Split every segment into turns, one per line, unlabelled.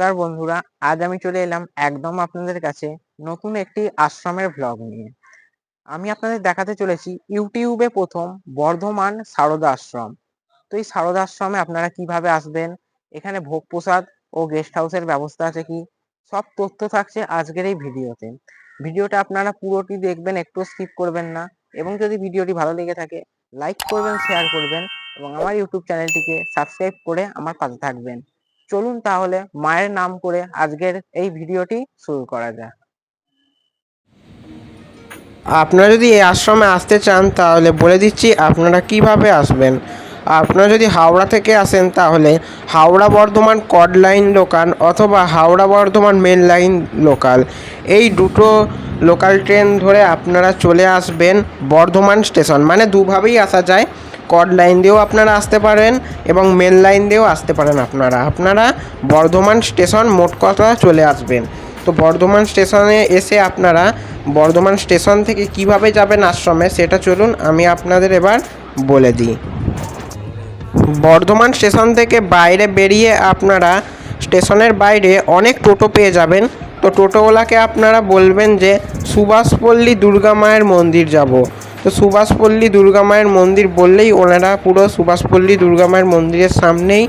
নমস্কার বন্ধুরা, আজ আমি চলে এলাম একদম আপনাদের কাছে নতুন একটি আশ্রমের ভ্লগ নিয়ে। আমি আপনাদের দেখাতে চলেছি ইউটিউবে প্রথম বর্ধমান সারদা আশ্রম। তো এই সারদা আশ্রমে আপনারা কীভাবে আসবেন? এখানে ভোগ প্রসাদ ও গেস্ট হাউসের ব্যবস্থা আছে কি? সব তথ্য থাকছে আজকের এই ভিডিওতে। ভিডিওটা আপনারা পুরোটি দেখবেন, একটু স্কিপ করবেন না। এবং যদি ভিডিওটি ভালো লেগে থাকে লাইক করবেন শেয়ার করবেন এবং আমার ইউটিউব চ্যানেলটিকে সাবস্ক্রাইব করে আমার পাশে থাকবেন। চলুন তাহলে মায়ের নাম করে আজকের এই ভিডিওটি শুরু করা যাক।
আপনারা যদি এই আশ্রমে আসতে চান, তাহলে বলে দিচ্ছি আপনারা কীভাবে আসবেন। আপনারা যদি হাওড়া থেকে আসেন, তাহলে Howrah Bardhaman code line local অথবা Howrah Bardhaman main line local. এই দুটো লোকাল ট্রেন ধরে আপনারা চলে আসবেন বর্ধমান স্টেশন। মানে দুভাবেই আসা যায়। কড লাইন দিয়েও আপনারা আসতে পারেন এবং মেন লাইন দিয়েও আসতে পারেন আপনারা। আপনারা বর্ধমান স্টেশন মোট কথা চলে আসবেন। তো বর্ধমান স্টেশনে এসে আপনারা বর্ধমান স্টেশন থেকে কীভাবে যাবেন আশ্রমে সেটা চলুন আমি আপনাদের এবার বলে দিই। বর্ধমান স্টেশন থেকে বাইরে বেরিয়ে আপনারা স্টেশনের বাইরে অনেক টোটো পেয়ে যাবেন। তো টোটোওয়ালাকে আপনারা বলবেন যে, সুভাষপল্লী দুর্গা মায়ের মন্দির যাব। তো সুভাষপল্লী দুর্গা মায়ের মন্দির বললেই ওনারা পুরো সুভাষপল্লী দুর্গা মায়ের মন্দিরের সামনেই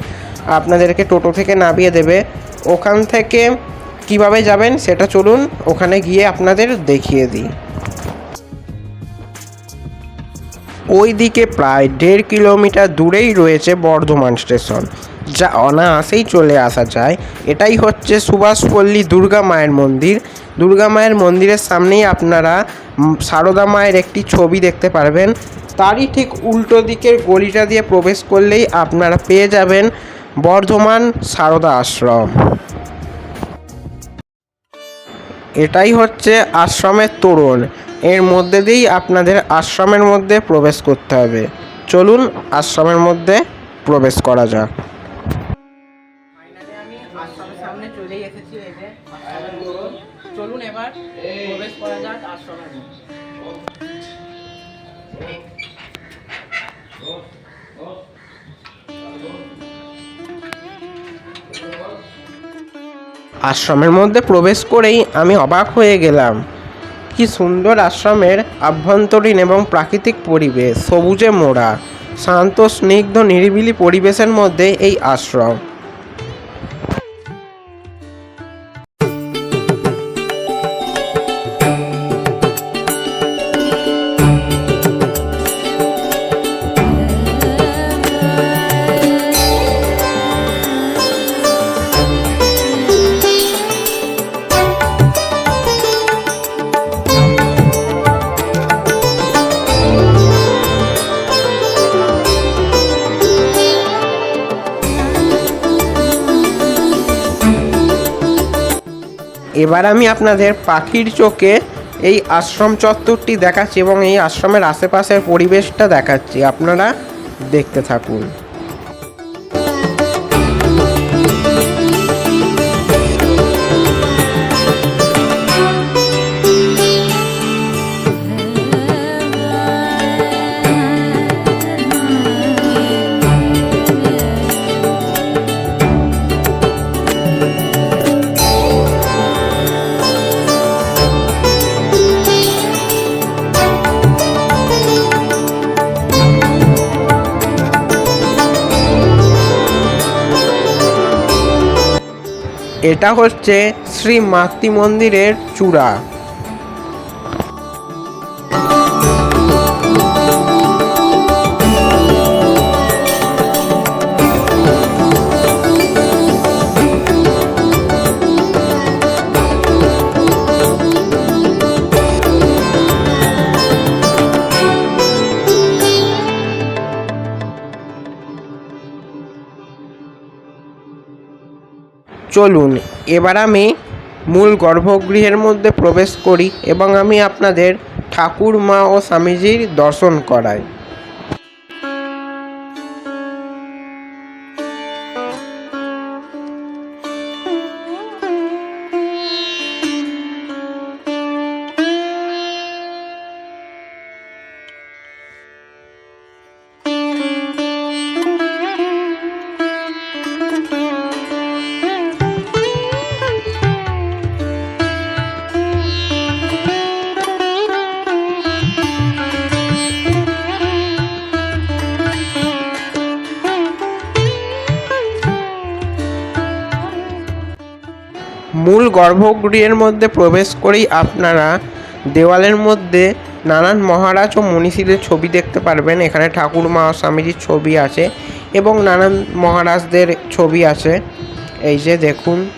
আপনাদেরকে টোটো থেকে নামিয়ে দেবে। ওখান থেকে কীভাবে যাবেন সেটা চলুন, ওখানে গিয়ে আপনাদের দেখিয়ে দিই। ওই দিকে প্রায় দেড় কিলোমিটার দূরেই রয়েছে বর্ধমান স্টেশন, যা অনায়াসেই চলে আসা যায়। এটাই হচ্ছে সুভাষপল্লী দুর্গা মায়ের মন্দির। দুর্গা মায়ের মন্দিরের সামনেই আপনারা সারদা মায়ের একটি ছবি দেখতে পারবেন। তারই ঠিক উল্টো দিকের গলিটা দিয়ে প্রবেশ করলেই আপনারা পেয়ে যাবেন বর্ধমান সারদা আশ্রম। এটাই হচ্ছে আশ্রমের তোরণ। এর মধ্যে দিয়েই আপনাদের আশ্রমের মধ্যে প্রবেশ করতে হবে। চলুন আশ্রমের মধ্যে প্রবেশ করা যাক।
চলুন এবার প্রবেশ করা আশ্রমের মধ্যে
প্রবেশ করেই আমি অবাক হয়ে গেলাম। কি সুন্দর আশ্রমের আভ্যন্তরীণ এবং প্রাকৃতিক পরিবেশ, সবুজে মোড়া, শান্ত, স্নিগ্ধ, নিরিবিলি পরিবেশের মধ্যে এই আশ্রম। এবার আমি আপনাদের পাখির চোখে এই আশ্রম চত্বরটি দেখাচ্ছি এবং এই আশ্রমের আশেপাশের পরিবেশটা দেখাচ্ছি। আপনারা দেখতে থাকুন। এটা হচ্ছে শ্রী মাতৃ মন্দিরের চূড়া। চলুন, এবার আমি মূল গর্ভগৃহের মধ্যে প্রবেশ করি এবং আমি আপনাদের ঠাকুর, মা ও স্বামীজির দর্শন করাই। মূল গর্ভগৃহের মধ্যে প্রবেশ করেই আপনারা দেওয়ালের মধ্যে নানান মহারাজ ও মনীষীদের ছবি দেখতে পারবেন। এখানে ঠাকুর মা ও স্বামীজির ছবি আছে এবং নানান মহারাজদের ছবি আছে। এই যে দেখুন।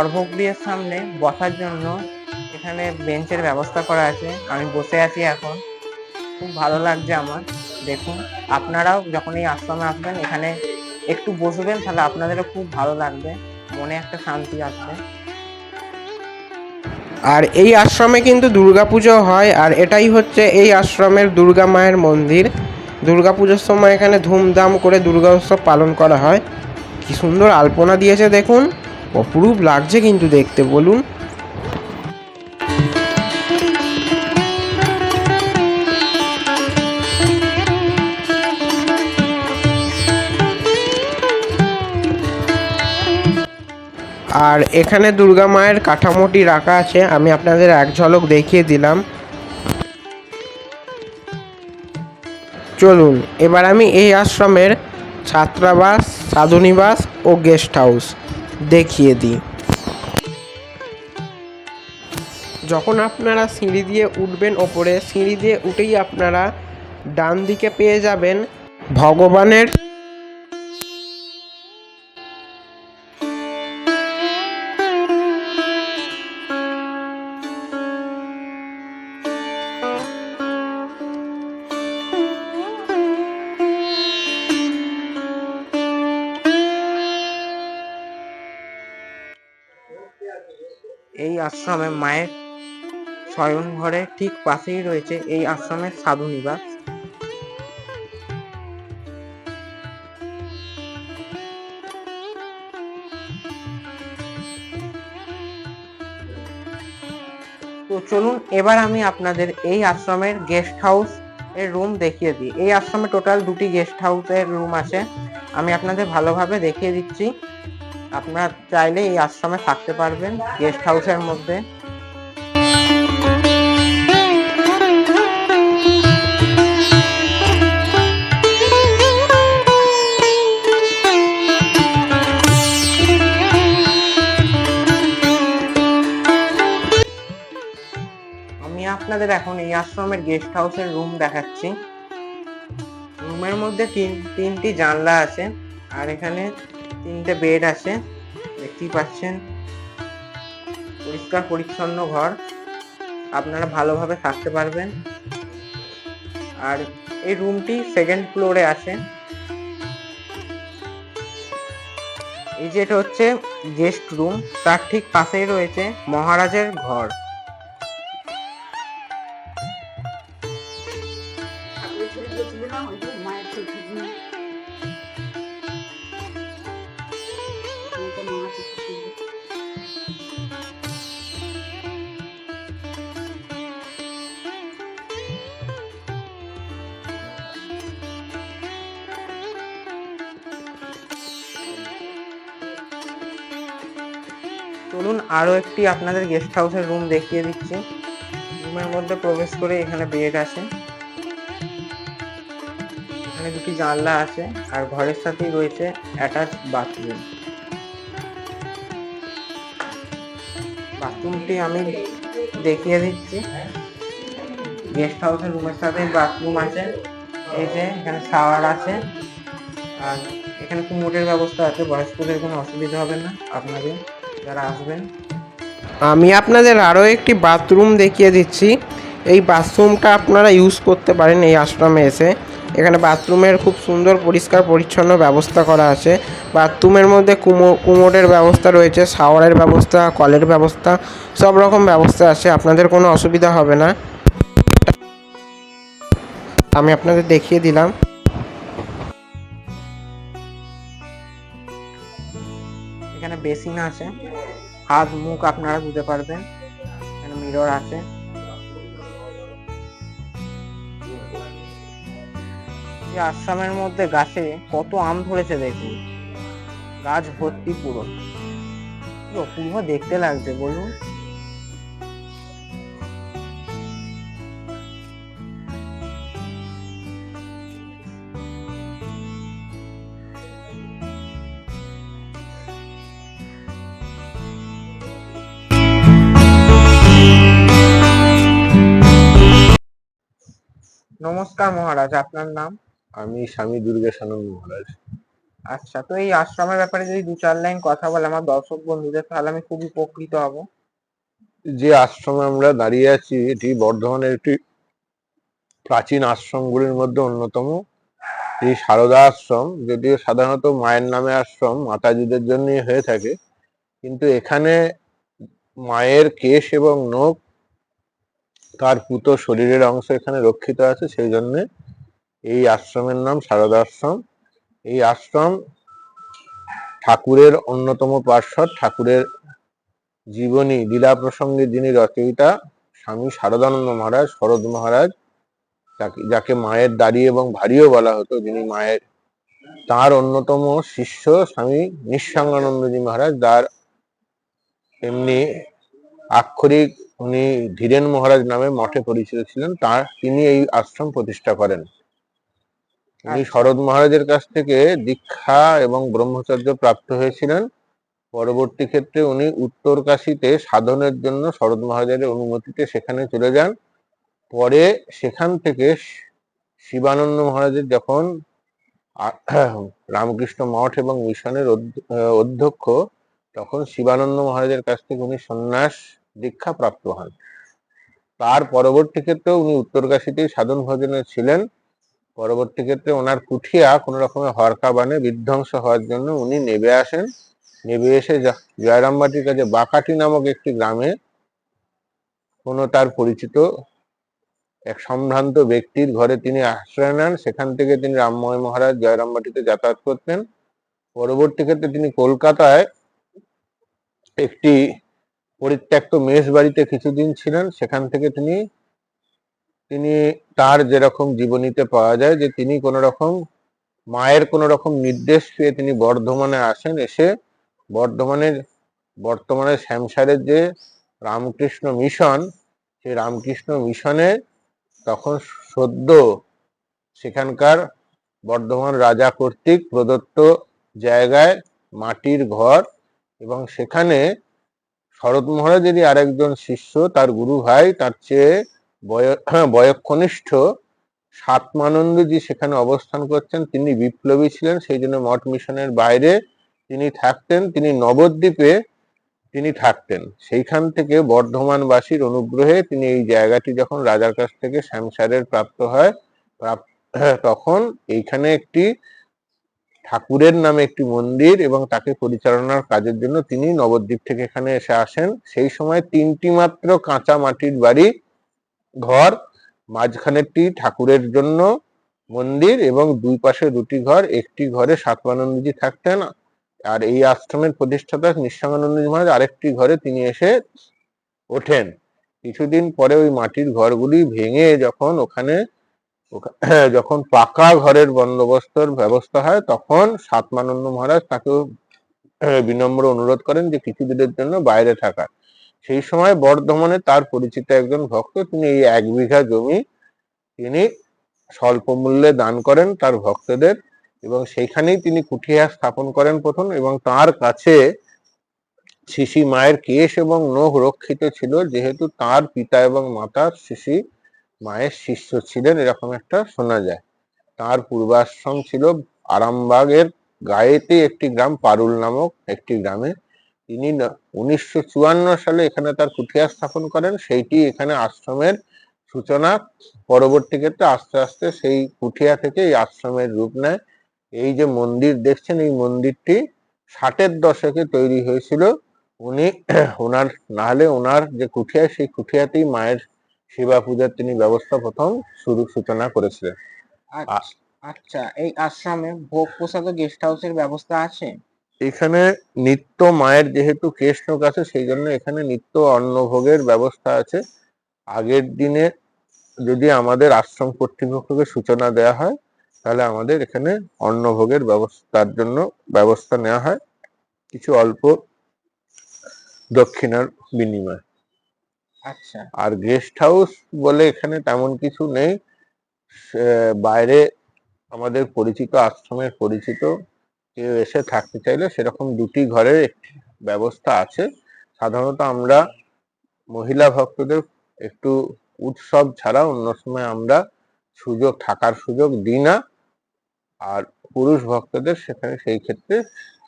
গর্ভগৃহের সামনে বসার জন্য এখানে বেঞ্চের ব্যবস্থা করা আছে। আমি বসে আছি এখন। খুব ভালো লাগছে আমার। দেখুন, আপনারাও যখন এই আশ্রমে আসবেন, এখানে একটু বসবেন, তাহলে আপনাদেরও খুব ভালো লাগবে। মনে একটা শান্তি আসবে।
আর এই আশ্রমে কিন্তু দুর্গাপুজো হয়, আর এটাই হচ্ছে এই আশ্রমের দুর্গা মায়ের মন্দির। দুর্গাপুজোর সময় এখানে ধুমধাম করে দুর্গা উৎসব পালন করা হয়। কি সুন্দর আলপনা দিয়েছে, দেখুন। অপরূপ লাগছে কিন্তু দেখতে, বলুন। আর এখানে দুর্গা মায়ের কাঠামোটি রাখা আছে, আমি আপনাদের এক ঝলক দেখিয়ে দিলাম। চলুন, এবার আমি এই আশ্রমের ছাত্রাবাস, সাধুনিবাস ও গেস্ট হাউস। দেখিয়ে দিই। যখন আপনারা সিঁড়ি দিয়ে উঠবেন ওপরে, সিঁড়ি দিয়ে উঠেই আপনারা ডান দিকে পেয়ে যাবেন ভগবানের
আশ্রমে মায়ের শয়ন ঘরে ঠিক পাশেই রয়েছে এই আশ্রমের সাধু নিবাস। তো চলুন, এবার আমি আপনাদের এই আশ্রমের গেস্ট হাউস এর রুম দেখিয়ে দিই। এই আশ্রমে টোটাল দুটি গেস্ট হাউসের রুম আছে। আমি আপনাদের ভালোভাবে দেখিয়ে দিচ্ছি। আপনারা চাইলে এই আশ্রমে থাকতে পারবেন গেস্ট হাউসের মধ্যে। আমি আপনাদের এখন এই আশ্রমের গেস্ট হাউসের রুম দেখাচ্ছি। রুমের মধ্যে তিন, তিনটি জানলা আছে, আর এখানে তিনটে বেড আছে, দেখতেই পাচ্ছেন। পরিষ্কার পরিচ্ছন্ন ঘর, আপনারা ভালোভাবে থাকতে পারবেন। আর এই রুমটি সেকেন্ড ফ্লোরে আছে। এই যে এটা হচ্ছে গেস্ট রুম তার ঠিক পাশেই রয়েছে মহারাজের ঘর। চলুন আরও একটি আপনাদের গেস্ট হাউসের রুম দেখিয়ে দিচ্ছি। রুমের মধ্যে প্রবেশ করে এখানে বেড আছে। এখানে দুটি জানলা আছে আর ঘরের সাথেই রয়েছে অ্যাটাচ বাথরুম বাথরুমটি আমি দেখিয়ে দিচ্ছি। গেস্ট হাউসের রুমের সাথে বাথরুম আছে। এই যে এখানে শাওয়ার আছে। আর এখানে কুমোটের ব্যবস্থা আছে। বয়স্কদের কোনো অসুবিধা হবে না। আপনাদের যারা আসবেন।
আমি আপনাদের আরও একটি বাথরুম দেখিয়ে দিচ্ছি। এই বাথরুমটা আপনারা ইউজ করতে পারেন এই আশ্রমে এসে। এখানে বাথরুমের খুব সুন্দর, পরিষ্কার, পরিচ্ছন্ন ব্যবস্থা করা আছে। বাথরুমের মধ্যে কুমো, কুমোরের ব্যবস্থা রয়েছে শাওয়ারের ব্যবস্থা, কলের ব্যবস্থা, সব রকম ব্যবস্থা আছে, আপনাদের কোনো অসুবিধা হবে না। আমি আপনাদের দেখিয়ে দিলাম।
বেসিন আছে। হাত, মুখ আপনারা ধুতে পারবেন। এখানে মিরর আছে। এই আশ্রমের মধ্যে গাছে কত আম ধরেছে দেখুন। গাছ ভর্তি পুরো। পুরো দেখতে লাগছে, বলুন। নমস্কার মহারাজ আপনার নাম?
আমি স্বামী দুর্গেশানন্দ মহারাজ।
আচ্ছা তো এই আশ্রমের ব্যাপারে যদি দু চার লাইন কথা বলে আমার দর্শক বন্ধুদের তাহলে আমি খুবই উপকৃত হব।
যে আশ্রমে আমরা দাঁড়িয়ে আছি এটি বর্ধমানের একটি প্রাচীন আশ্রমগুলির মধ্যে অন্যতম। এই সারদা আশ্রম যদিও সাধারণত মায়ের নামে আশ্রম মাতাজিদের জন্যই হয়ে থাকে। কিন্তু এখানে মায়ের কেশ এবং নখ তার পুত শরীরের অংশ এখানে রক্ষিত আছে সেই জন্য এই আশ্রমের নাম সারদা আশ্রম এই আশ্রম ঠাকুরের অন্যতম পার্শ্বদ, ঠাকুরের জীবনী, লীলা প্রসঙ্গে যিনি রচয়িতা, স্বামী শারদানন্দ মহারাজ, শরৎ মহারাজ, যাকে যাকে মায়ের দাড়ি এবং ভারীও বলা হতো, যিনি মায়ের তার অন্যতম শিষ্য স্বামী নিঃসঙ্গানন্দজি মহারাজ, যার এমনি আক্ষরিক উনি ধীরেন মহারাজ নামে মঠে পরিচিত ছিলেন। তার তিনি এই আশ্রম প্রতিষ্ঠা করেন। উনি
আচ্ছা।
শরৎ মহারাজের কাছ থেকে দীক্ষা এবং ব্রহ্মচর্য প্রাপ্ত হয়েছিলেন। পরবর্তী ক্ষেত্রে উনি উত্তর কাশীতে সাধনের জন্য শরৎ মহারাজের অনুমতিতে সেখানে চলে যান। পরে সেখান থেকে শিবানন্দ মহারাজের যখন রামকৃষ্ণ মঠ এবং মিশনের অধ্য- অধ্যক্ষ তখন শিবানন্দ মহারাজের কাছ থেকে উনি সন্ন্যাস দীক্ষা প্রাপ্ত হন। তার পরবর্তী ক্ষেত্রে উনি উত্তরকাশীতেই সাধন ভজনে ছিলেন। পরবর্তী ক্ষেত্রে ওনার কুঠিয়া কোনো রকমের হরকা বানে বিধ্বংস হওয়ার জন্য উনি নেবে আসেন। নেবে এসে জয়রামবাটির কাছে বাকাটি নামক একটি গ্রামে কোনো তার পরিচিত এক সম্ভ্রান্ত ব্যক্তির ঘরে তিনি আশ্রয় নেন। সেখান থেকে তিনি রামময় মহারাজ জয়রামবাটিতে যাতায়াত করতেন। পরবর্তী ক্ষেত্রে তিনি কলকাতায় একটি পরিত্যক্ত মেষ বাড়িতে কিছুদিন ছিলেন, সেখান থেকে তিনি তিনি তার যেরকম জীবনীতে পাওয়া যায় যে তিনি কোন রকম মায়ের কোন রকম নির্দেশ পেয়ে তিনি বর্ধমানে আসেন, এসে বর্ধমানের বর্তমানে শ্যামসারের যে রামকৃষ্ণ মিশন, সেই রামকৃষ্ণ মিশনে তখন সদ্য সেখানকার বর্ধমান রাজা কর্তৃক প্রদত্ত জায়গায় মাটির ঘর এবং সেখানে শরৎ মহারাজেরই আরেকজন শিষ্য, তার গুরু ভাই, তার চেয়ে বয়- বয়ঃকনিষ্ঠ সাতমানন্দজি সেখানে অবস্থান করছেন, তিনি বিপ্লবী ছিলেন, সেই জন্য মঠ মিশনের বাইরে তিনি থাকতেন, তিনি নবদ্বীপে তিনি থাকতেন। সেইখান থেকে বর্ধমানবাসীর অনুগ্রহে তিনি এই জায়গাটি যখন রাজার কাছ থেকে শ্যামসারের প্রাপ্ত হয় তখন এইখানে একটি ঠাকুরের নামে একটি মন্দির এবং তাকে পরিচালনার কাজের জন্য তিনি নবদ্বীপ থেকে এখানে এসে আসেন। সেই সময় তিনটি মাত্র কাঁচা মাটির বাড়ি, ঘর, মাঝখানেরটি ঠাকুরের জন্য মন্দির এবং দুই পাশে দুটি ঘর, একটি ঘরে সাতমানন্দজি থাকতেন। আর এই আশ্রমের প্রতিষ্ঠাতা নিঃসঙ্গানন্দজি মহারাজ আরেকটি ঘরে তিনি এসে ওঠেন। কিছুদিন পরে ওই মাটির ঘরগুলি ভেঙে যখন ওখানে ওখা- যখন পাকা ঘরের বন্দোবস্তর ব্যবস্থা হয়, তখন সাতমানন্দ মহারাজ তাকে বিনম্র অনুরোধ করেন যে কিছুদিনের জন্য বাইরে থাকা সেই সময় বর্ধমানে তার পরিচিত একজন ভক্ত, তিনি এই এক বিঘা জমি তিনি স্বল্প মূল্যে দান করেন তার ভক্তদের এবং সেইখানেই তিনি কুঠিয়া স্থাপন করেন প্রথম এবং তার কাছে শিশি মায়ের কেশ এবং নখ রক্ষিত ছিল, যেহেতু তার পিতা এবং মাতা শিশি মায়ের শিষ্য ছিলেন এরকম একটা শোনা যায়। তার পূর্বাশ্রম ছিল আরামবাগের গায়েতে একটি গ্রাম, পারুল নামক একটি গ্রামে। তিনি উনিশশো চুয়ান্ন সালে এখানে তার কুঠিয়া স্থাপন করেন। সেইটি এখানে আশ্রমের সূচনা। পরবর্তী ক্ষেত্রে আস্তে আস্তে সেই কুঠিয়া থেকে এই আশ্রমের রূপ নেয়। এই যে মন্দির দেখছেন, এই মন্দিরটি ষাটের দশকে তৈরি হয়েছিল। উনি ওনার নাহলে ওনার যে কুঠিয়া, সেই কুঠিয়াতেই মায়ের সেবা পূজার তিনি ব্যবস্থা প্রথম শুরু সূচনা করেছিলেন।
আচ্ছা আচ্ছা এই আশ্রমে ভোগ প্রসাদ ও গেস্ট হাউসের ব্যবস্থা আছে?
এখানে নিত্য মায়ের যেহেতু কৃষ্ণক আছে সেই জন্য এখানে নিত্য অন্নভোগের ব্যবস্থা আছে। আগের দিনে যদি আমাদের আশ্রম কর্তৃপক্ষকে সূচনা দেওয়া হয় তাহলে আমাদের এখানে অন্নভোগের ব্যবস্থার জন্য ব্যবস্থা নেওয়া হয়। কিছু অল্প দক্ষিণার বিনিময়। আর গেস্ট হাউস বলে এখানে তেমন কিছু নেই। বাইরে আমাদের পরিচিত, আশ্রমের পরিচিত কেউ এসে থাকতে চাইলে সেরকম দুটি ঘরের একটি ব্যবস্থা আছে। সাধারণত আমরা মহিলা ভক্তদের একটু উৎসব ছাড়া অন্য সময় আমরা সুযোগ, থাকার সুযোগ দিই না। আর পুরুষ ভক্তদের সেখানে সেই ক্ষেত্রে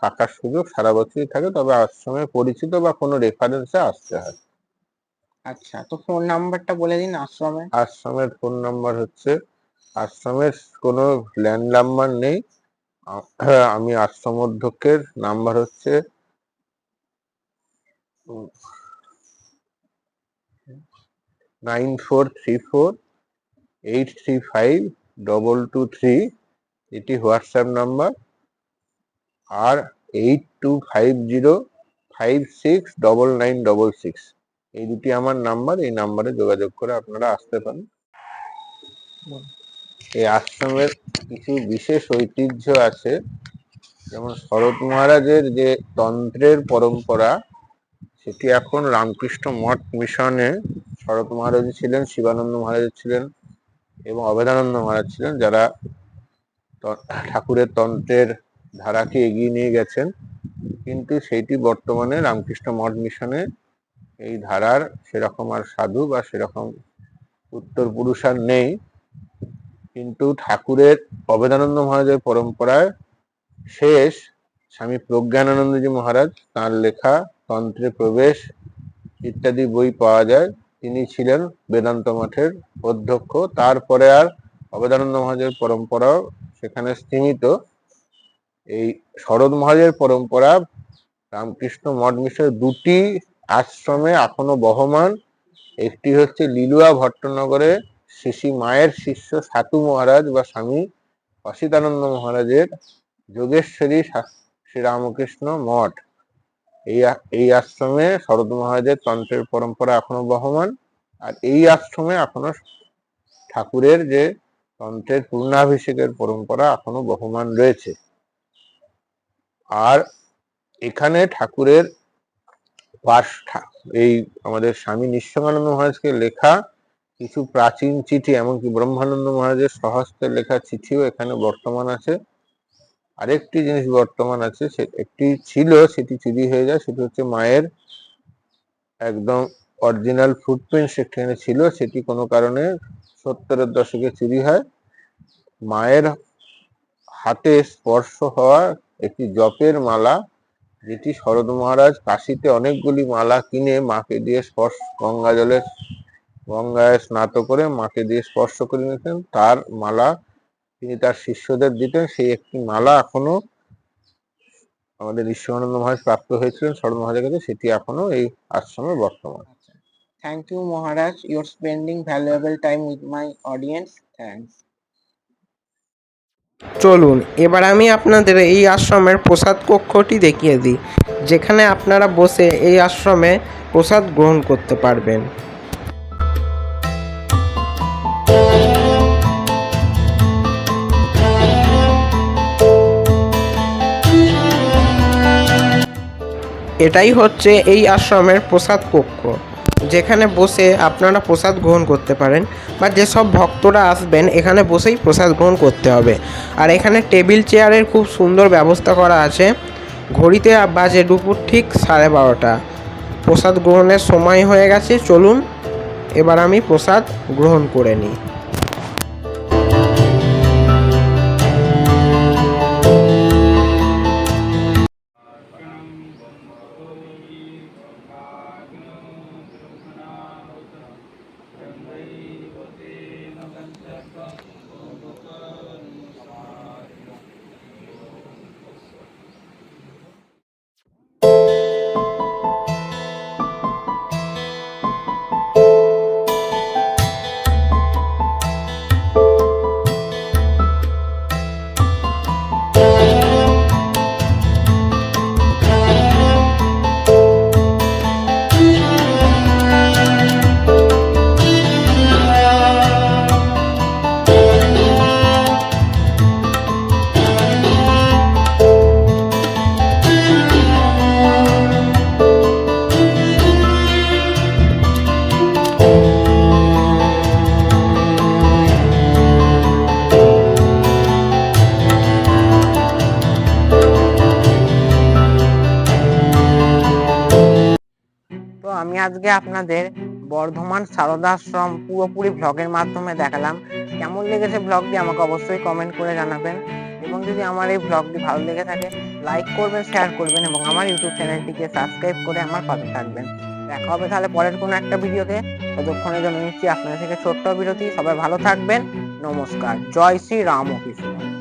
থাকার সুযোগ সারা বছরই থাকে। তবে আশ্রমে পরিচিত বা কোনো রেফারেন্সে আসতে হয়।
আচ্ছা তো ফোন নাম্বারটা বলে দিন আশ্রমে।
আশ্রমের ফোন নাম্বার হচ্ছে, আশ্রমের কোনো ল্যান্ড নাম্বার নেই। আমি আশ্রম অধ্যক্ষের নাম্বার হচ্ছে nine four three four eight three five double two three এটি হোয়াটসঅ্যাপ নাম্বার আর eight two five zero five six double nine double six এই দুটি আমার নাম্বার এই নাম্বারে যোগাযোগ করে আপনারা আসতে পারেন। এই আশ্রমের কিছু বিশেষ ঐতিহ্য আছে। যেমন শরৎ মহারাজের যে তন্ত্রের পরম্পরা, সেটি এখন রামকৃষ্ণ মঠ মিশনে শরৎ মহারাজ ছিলেন, শিবানন্দ মহারাজ ছিলেন এবং অভেদানন্দ মহারাজ ছিলেন, যারা ঠাকুরের তন্ত্রের ধারাকে এগিয়ে নিয়ে গেছেন। কিন্তু সেইটি বর্তমানে রামকৃষ্ণ মঠ মিশনে এই ধারার সেরকম আর সাধু বা সেরকম উত্তর পুরুষ আর নেই। কিন্তু ঠাকুরের অবেদানন্দ মহারাজের পরম্পরায় শেষ স্বামী প্রজ্ঞানানন্দজি মহারাজ তার লেখা তন্ত্রে প্রবেশ ইত্যাদি বই পাওয়া যায়। তিনি ছিলেন বেদান্ত মঠের অধ্যক্ষ। তারপরে আর অবেদানন্দ মহারাজের পরম্পরাও সেখানে স্তীমিত। এই শরৎ মহারাজের পরম্পরা রামকৃষ্ণ মঠ মিশনের দুটি আশ্রমে এখনও বহমান, একটি হচ্ছে লিলুয়া ভট্টনগরে শিশি মায়ের শিষ্য সাতু মহারাজ বা স্বামী অসিতানন্দ মহারাজের যোগেশ্বরী শ্রীরামকৃষ্ণ মঠ। এই এই আশ্রমে শরৎ মহারাজের তন্ত্রের পরম্পরা এখনও বহমান, আর এই আশ্রমে এখনও ঠাকুরের যে তন্ত্রের পূর্ণাভিষেকের পরম্পরা এখনও বহমান রয়েছে। আর এখানে ঠাকুরের পাশ এই আমাদের স্বামী নিঃসঙ্গানন্দ মহারাজকে লেখা কিছু প্রাচীন চিঠি, এমনকি ব্রহ্মানন্দ মহারাজের স্বহস্তে লেখা চিঠিও এখানে বর্তমান আছে। আরেকটি জিনিস বর্তমান আছে, সে, একটি ছিল, সেটি চুরি হয়ে যায়, সেটি হচ্ছে মায়ের একদম অরিজিনাল ফুটপ্রিন্ট সেখানে ছিল, সেটি কোনো কারণে সত্তরের দশকে চুরি হয়। মায়ের হাতে স্পর্শ হওয়া একটি জপের মালা যেটি শরদ মহারাজ কাশিতে অনেকগুলি মালা কিনে মাকে দিয়ে স্পর্শ গঙ্গা জলে, গঙ্গায় স্নাত করে মাকে দিয়ে স্পর্শ করে নিতেন। তার মালা তিনি তার শিষ্যদের দিতেন। সেই একটি মালা এখনও আমাদের ঈশ্বরানন্দ মহারাজ প্রাপ্ত হয়েছিলেন শরৎ মহারাজের কাছে। সেটি এখনও এই আশ্রমে বর্তমান।
Thank you Maharaj. Your spending valuable time with my audience thanks
চলুন, এবার আমি আপনাদের এই আশ্রমের প্রসাদ কক্ষটি দেখিয়ে দিই, যেখানে আপনারা বসে এই আশ্রমে প্রসাদ গ্রহণ করতে পারবেন। এটাই হচ্ছে এই আশ্রমের প্রসাদ কক্ষ। যেখানে বসে আপনারা প্রসাদ গ্রহণ করতে পারেন বা যেসব ভক্তরা আসবেন, এখানে বসেই প্রসাদ গ্রহণ করতে হবে। আর এখানে টেবিল চেয়ারের খুব সুন্দর ব্যবস্থা করা আছে। ঘড়িতে বাজে দুপুর ঠিক সাড়ে বারোটা। প্রসাদ গ্রহণের সময় হয়ে গেছে, চলুন এবার আমি প্রসাদ গ্রহণ করে নিই।
আপনাদের বর্ধমান সারদা আশ্রম পুরোপুরি ব্লগের মাধ্যমে দেখালাম। কেমন লেগেছে ব্লগটি আমাকে অবশ্যই কমেন্ট করে জানাবেন। এবং যদি আমার এই ব্লগটি ভালো লেগে থাকে লাইক করবেন শেয়ার করবেন এবং আমার ইউটিউব চ্যানেলটিকে সাবস্ক্রাইব করে আমার পাশে থাকবেন। দেখা হবে তাহলে পরের কোনো একটা ভিডিওতে। ততক্ষণের জন্য নিচ্ছি আপনাদের থেকে ছোট্ট বিরতি। সবাই ভালো থাকবেন। নমস্কার। জয় শ্রী রাম কৃষ্ণ